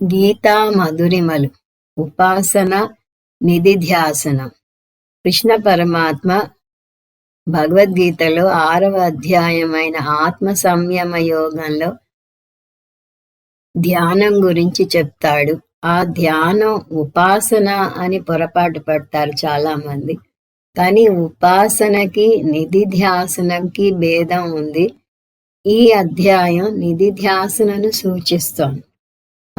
గీతా మధురిమలు ఉపాసన నిధిధ్యాసనం. కృష్ణ పరమాత్మ భగవద్గీతలో ఆరవ అధ్యాయమైన ఆత్మ సంయమ యోగంలో ధ్యానం గురించి చెప్తాడు. ఆ ధ్యానం ఉపాసన అని పొరపాటు పడతారు చాలా మంది కానీ ఉపాసనకి నిధిధ్యాసనంకి భేదం ఉంది. ఈ అధ్యాయం నిధిధ్యాసనను సూచిస్తోంది.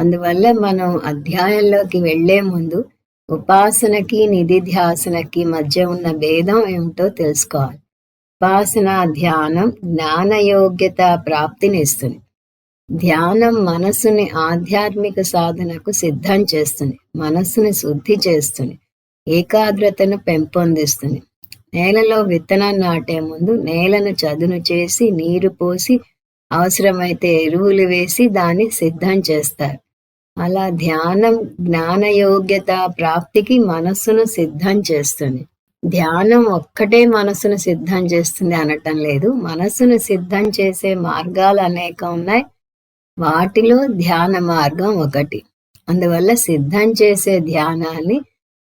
అందువల్ల మనం అధ్యాయంలోకి వెళ్ళే ముందు ఉపాసనకి నిధిధ్యాసనకి మధ్య ఉన్న భేదం ఏమిటో తెలుసుకోవాలి. ఉపాసన ధ్యానం జ్ఞానయోగ్యత యోగ్యత ప్రాప్తినిస్తుంది. ధ్యానం మనస్సుని ఆధ్యాత్మిక సాధనకు సిద్ధం చేస్తుంది. మనస్సుని శుద్ధి చేస్తుంది. ఏకాగ్రతను పెంపొందిస్తుంది. నేలలో విత్తనం నాటే ముందు నేలను చదును చేసి నీరు పోసి అవసరమైతే ఎరువులు వేసి దాన్ని సిద్ధం చేస్తారు. అలా ధ్యానం జ్ఞాన యోగ్యత ప్రాప్తికి మనస్సును సిద్ధం చేస్తుంది. ధ్యానం ఒక్కటే మనసును సిద్ధం చేస్తుంది అనటం లేదు. మనస్సును సిద్ధం చేసే మార్గాలు అనేక ఉన్నాయి. వాటిలో ధ్యాన మార్గం ఒకటి. అందువల్ల సిద్ధం చేసే ధ్యానాన్ని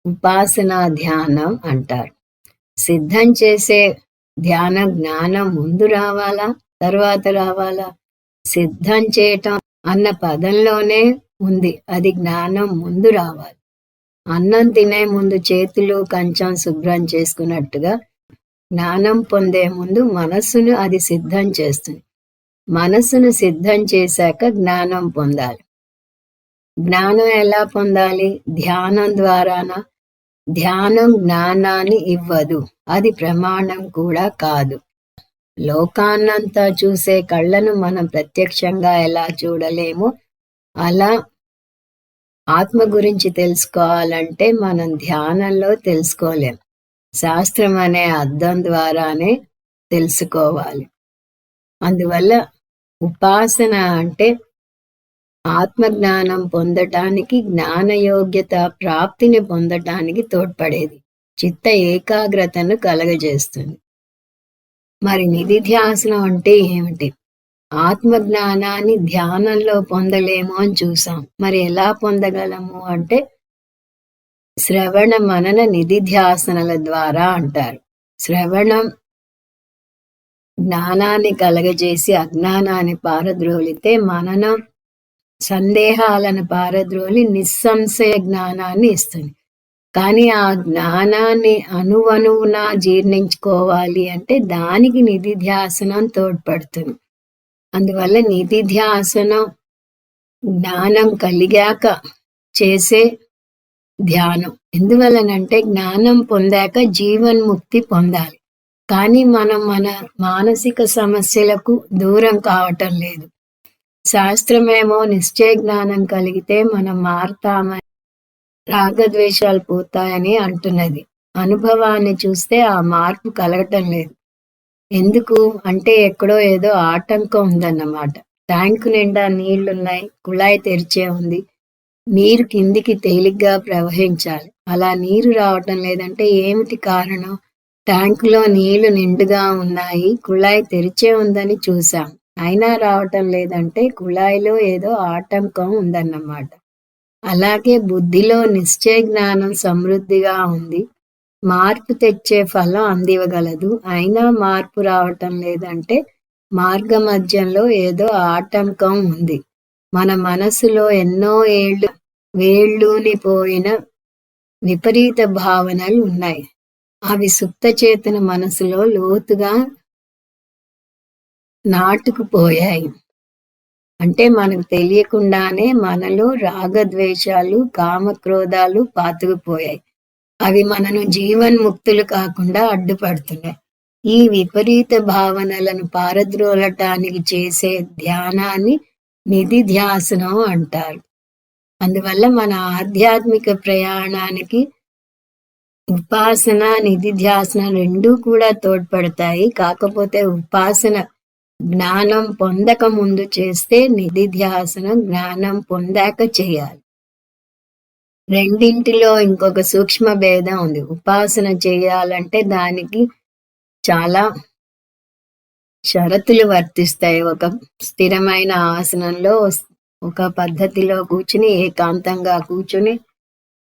ఉపాసన ధ్యానం అంటారు. సిద్ధం చేసే ధ్యాన జ్ఞానం ముందు రావాలా? తర్వాత రావాలా? సిద్ధం చేయటం అన్న పదంలోనే ఉంది. అది జ్ఞానం ముందు రావాలి. అన్నం తినే ముందు చేతులు కంచం శుభ్రం చేసుకున్నట్టుగా జ్ఞానం పొందే ముందు మనస్సును అది సిద్ధం చేస్తుంది. మనస్సును సిద్ధం చేశాక జ్ఞానం పొందాలి. జ్ఞానం ఎలా పొందాలి? ధ్యానం ద్వారానా. ధ్యానం జ్ఞానాన్ని ఇవ్వదు. అది ప్రమాణం కూడా కాదు. లోకాన్నంతా చూసే కళ్ళను మనం ప్రత్యక్షంగా ఎలా చూడలేమో అలా ఆత్మ గురించి తెలుసుకోవాలంటే మనం ధ్యానంలో తెలుసుకోలేం. శాస్త్రం అనే అర్థం ద్వారానే తెలుసుకోవాలి. అందువల్ల ఉపాసన అంటే ఆత్మజ్ఞానం పొందటానికి జ్ఞానయోగ్యత ప్రాప్తిని పొందటానికి తోడ్పడేది. చిత్త ఏకాగ్రతను కలగజేస్తుంది. మరి నిధిధ్యాసనం అంటే ఏమిటి? ఆత్మజ్ఞానాన్ని ధ్యానంలో పొందలేము అని చూసాం. మరి ఎలా పొందగలము అంటే శ్రవణ మనన నిధిధ్యాసనల ద్వారా అంటారు. శ్రవణం జ్ఞానాన్ని కలగజేసి అజ్ఞానాన్ని పారద్రోలితే మననం సందేహాలను పారద్రోలి నిస్సంశయ జ్ఞానాన్ని ఇస్తుంది. కానీ ఆ జ్ఞానాన్ని అనువనువున జీర్ణించుకోవాలి అంటే దానికి నిధిధ్యాసనం తోడ్పడుతుంది. అందువల్ల నిధిధ్యాసనం జ్ఞానం కలిగాక చేసే ధ్యానం. ఎందువలనంటే జ్ఞానం పొందాక జీవన్ముక్తి పొందాలి. కానీ మనం మన మానసిక సమస్యలకు దూరం కావటం లేదు. శాస్త్రమేమో నిశ్చయ జ్ఞానం కలిగితే మనం మారుతామని రాగద్వేషాలు పోతాయని అంటున్నది. అనుభవాన్ని చూస్తే ఆ మార్పు కలగటం లేదు. ఎందుకు? అంటే ఎక్కడో ఏదో ఆటంకం ఉందన్నమాట. ట్యాంకు నిండా నీళ్ళున్నాయి కుళాయి తెరిచే ఉంది. నీరు కిందికి తేలిగ్గా ప్రవహించాలి. అలా నీరు రావటం లేదంటే ఏమిటి కారణం? ట్యాంకులో నీళ్ళు నిండుగా ఉన్నాయి కుళాయి తెరిచే ఉందని చూశాం. అయినా రావటం లేదంటే కుళాయిలో ఏదో ఆటంకం ఉందన్నమాట. అలాగే బుద్ధిలో నిశ్చయ జ్ఞానం సమృద్ధిగా ఉంది. మార్పు తెచ్చే ఫలం అందివ్వగలదు. అయినా మార్పు రావటం లేదంటే మార్గ మధ్యంలో ఏదో ఆటంకం ఉంది. మన మనసులో ఎన్నో ఏళ్ళు వేళ్ళూని పోయిన విపరీత భావనలు ఉన్నాయి. అవి సుప్తచేతన మనసులో లోతుగా నాటుకుపోయాయి. అంటే మనకు తెలియకుండానే మనలో రాగద్వేషాలు కామక్రోధాలు పాతుకుపోయాయి. అవి మనను జీవన్ముక్తులు కాకుండా అడ్డుపడుతున్నాయి. ఈ విపరీత భావనలను పారద్రోలటానికి చేసే ధ్యానాన్ని నిధి ధ్యాసనం అంటారు. అందువల్ల మన ఆధ్యాత్మిక ప్రయాణానికి ఉపాసన నిధి ధ్యాసన రెండూ కూడా తోడ్పడతాయి. కాకపోతే ఉపాసన జ్ఞానం పొందక ముందు చేస్తే నిధి ధ్యాసన జ్ఞానం పొందాక చేయాలి. రెండింటిలో ఇంకొక సూక్ష్మ భేదం ఉంది. ఉపాసన చేయాలంటే దానికి చాలా షరతులు వర్తిస్తాయి. ఒక స్థిరమైన ఆసనంలో ఒక పద్ధతిలో కూర్చుని ఏకాంతంగా కూర్చుని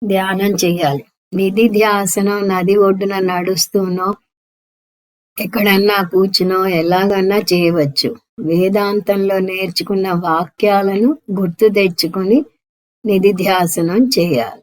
ధ్యానం చేయాలి. నిధి ధ్యాసనం నది ఒడ్డున నడుస్తూనో ఎక్కడన్నా కూర్చునో ఎలాగన్నా చేయవచ్చు. వేదాంతంలో నేర్చుకున్న వాక్యాలను గుర్తు తెచ్చుకుని నిధిధ్యాసనం చేయాలి.